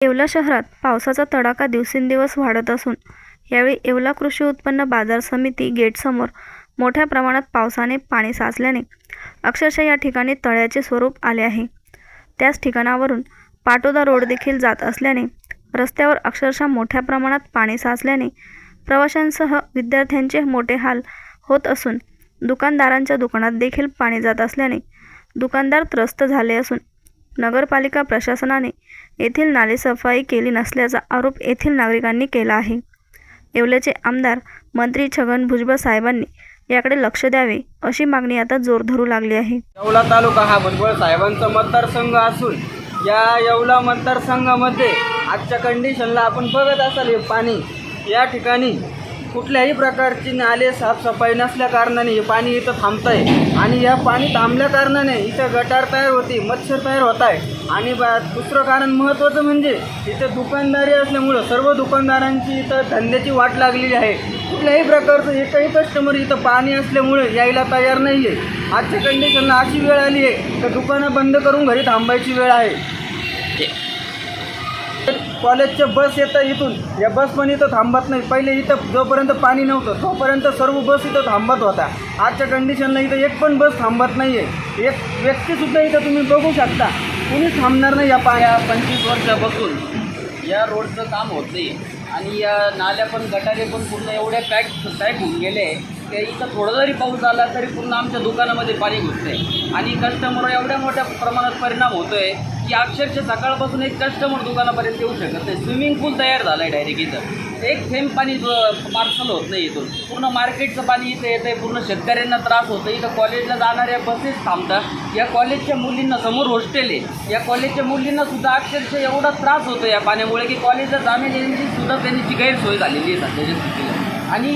येवला शहरात पावसाचा तडाखा दिवसेंदिवस वाढत असून यावेळी येवला कृषी उत्पन्न बाजार समिती गेटसमोर मोठ्या प्रमाणात पावसाने पाणी साचल्याने अक्षरशः या ठिकाणी तळ्याचे स्वरूप आले आहे. त्याच ठिकाणावरून पाटोदा रोड देखील जात असल्याने रस्त्यावर अक्षरशः मोठ्या प्रमाणात पाणी साचल्याने प्रवाशांसह विद्यार्थ्यांचे मोठे हाल होत असून दुकानदारांच्या दुकानात देखील पाणी जात असल्याने दुकानदार त्रस्त झाले असून नगरपालिका प्रशासनाने येथील नालेसफाई केली नसल्याचा आरोप येथील नागरिकांनी केला आहे. येवल्याचे आमदार मंत्री छगन भुजबळ साहेबांनी याकडे लक्ष द्यावे अशी मागणी आता जोर धरू लागली आहे. येवला तालुका हा भुजबळ साहेबांचा मतदारसंघ असून या येवला मतदारसंघामध्ये आजच्या कंडिशनला आपण बघत असाल हे पाणी या ठिकाणी कुठल्याही प्रकारची नाले साफसफाई नसल्या कारणाने हे पाणी इथं थांबतं आहे आणि या पाणी थांबल्या कारणाने इथं गटार तयार होती मच्छर तयार होत आहे आणि बा दुसरं कारण महत्त्वाचं म्हणजे इथं दुकानदारी असल्यामुळं सर्व दुकानदारांची इथं धंद्याची वाट लागलेली आहे. कुठल्याही प्रकारचं एकही कस्टमर इथं पाणी असल्यामुळे यायला तयार नाही आहे आजच्या कंडिशनला अशी वेळ आली आहे तर दुकानं बंद करून घरी थांबायची वेळ आहे. कॉलेजच्या बस येतं इथून. या बस पण इथं थांबत नाही. पहिले इथं जोपर्यंत पाणी नव्हतं तोपर्यंत सर्व बस इथं थांबत होता आजच्या कंडिशनला इथं एक पण बस थांबत नाही आहे एक व्यक्तीसुद्धा इथं तुम्ही बघू शकता. कुणीच थांबणार नाही या पाया पंचवीस वर्षापासून. या रोडचं काम होत नाही आणि या नाल्या पण गटारे पण पूर्ण एवढ्या पॅक पॅक होऊन गेले की इथं थोडं जरी पाऊस आला तरी पूर्ण आमच्या दुकानामध्ये पाणी घुसते आणि कस्टमर एवढ्या मोठ्या प्रमाणात परिणाम होतो आहे की अक्षरशः सकाळपासून एक कस्टमर दुकानापर्यंत येऊ शकत नाही. स्विमिंग पूल तयार झालं आहे डायरेक्ट इथं. एक थेंब पाणी पार्सल होत नाही इथून. पूर्ण मार्केटचं पाणी इथं येतं आहे पूर्ण शेतकऱ्यांना त्रास होतो इथं कॉलेजला जाणाऱ्या बसेस थांबतात. या कॉलेजच्या मुलींना समोर हॉस्टेल आहे. या कॉलेजच्या मुलींना सुद्धा अक्षरशः एवढा त्रास होतो या पाण्यामुळे की कॉलेजला जाण्याची सुद्धा त्यांची गैरसोय झालेली आहे सध्याच्या स्थितीला. आणि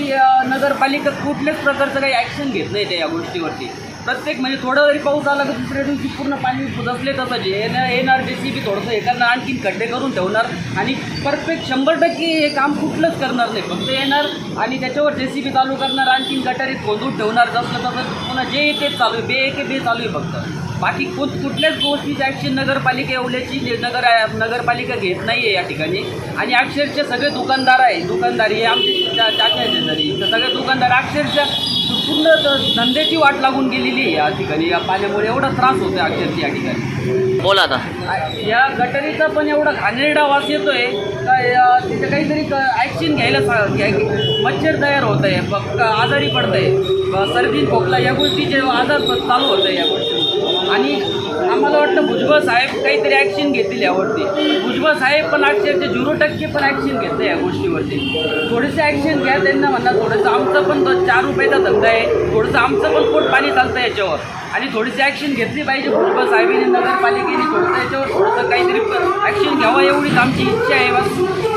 नगरपालिका कुठल्याच प्रकारचं काही ॲक्शन घेत नाही त्या या गोष्टीवरती. प्रत्येक म्हणजे थोडा जरी पाऊस आला तर दुसऱ्या दिवशी पूर्ण पाणी दसले तसं जे येणार येणार जे सी बी थोडंसं हे करणार आणखीन खड्डे करून ठेवणार आणि परफेक्ट शंभर टक्के हे काम कुठलंच करणार नाही. फक्त येणार आणि त्याच्यावर जे सी बी चालू करणार आणखीन गटारीत खोदून ठेवणार जसलं तसं पुन्हा जे आहे तेच चालू आहे. बे के बे चालू आहे फक्त. बाकी कुठ कुठल्याच गोष्टीची ॲक्शन नगरपालिका एवढ्याची जे नगर नगरपालिका घेत नाही आहे या ठिकाणी. आणि अक्षरशः सगळे दुकानदार आहे. दुकानदारी हे आमचे चा- चाचा आहे शेजारी तर सगळे दुकानदार अक्षरशः पूर्ण धंद्याची वाट लागून गेलेली आहे या ठिकाणी. या पाण्यामुळे एवढा त्रास होतो अक्षरशः या ठिकाणी. बोला आता. या गटारीचा पण एवढा घाणेरडा वास येतोय का तिथे काहीतरी ॲक्शन घ्यायला मच्छर तयार होत आहे फक्त आजारी पडत आहे सर्दी खोकला या गोष्टीचे आजार चालू होत आहे या गोष्टी. आणि आम्हाला वाटतं भुजबळ साहेब काहीतरी ॲक्शन घेतील यावरती. भुजबळ साहेब पण अक्षरशः झिरो टक्के पण ॲक्शन घेतं या गोष्टीवरती. थोडेसे ॲक्शन घ्या त्यांना म्हणा थोडंसं आमचं पण चार रुपयाचा धंदा आहे. थोडंसं आमचं पण पोट पाणी चालतं याच्यावर. आणि थोडीशी ॲक्शन घेतली पाहिजे भुजबळ साहेबांनी नगरपालिकेने. थोडंसं याच्यावर थोडंसं काहीतरी ॲक्शन घ्यावं एवढीच आमची इच्छा आहे. बस